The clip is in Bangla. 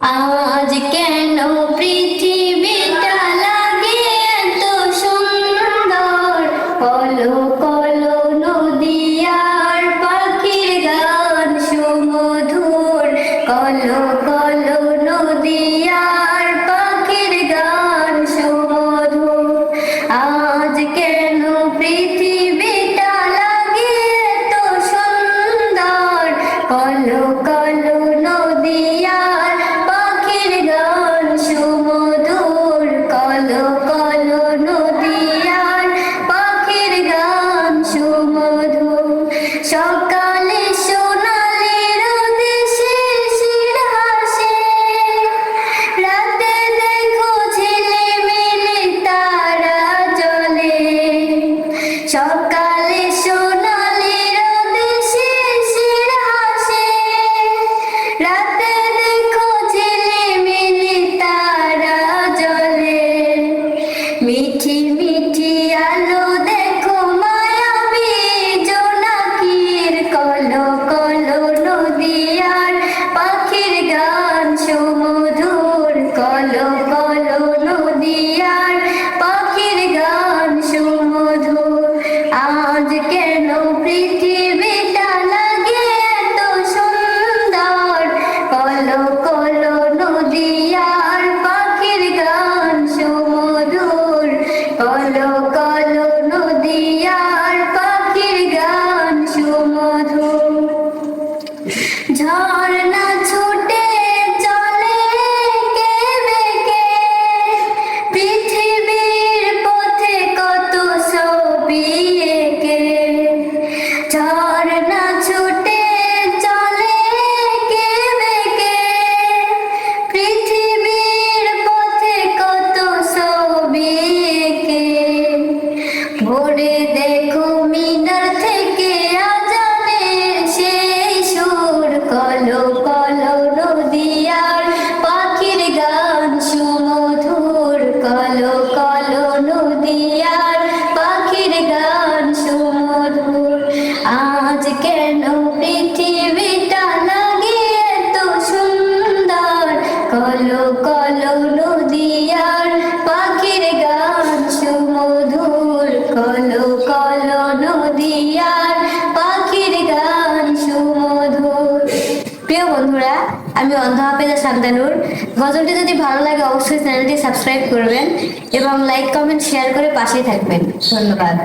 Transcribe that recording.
আজ কেন পৃথিবী to. প্রিয় বন্ধুরা, আমি অন্ধ হাফেজা শান্তানুর গজলটি যদি ভালো লাগে, অবশ্যই চ্যানেলটি সাবস্ক্রাইব করবেন এবং লাইক, কমেন্ট, শেয়ার করে পাশে থাকবেন। ধন্যবাদ।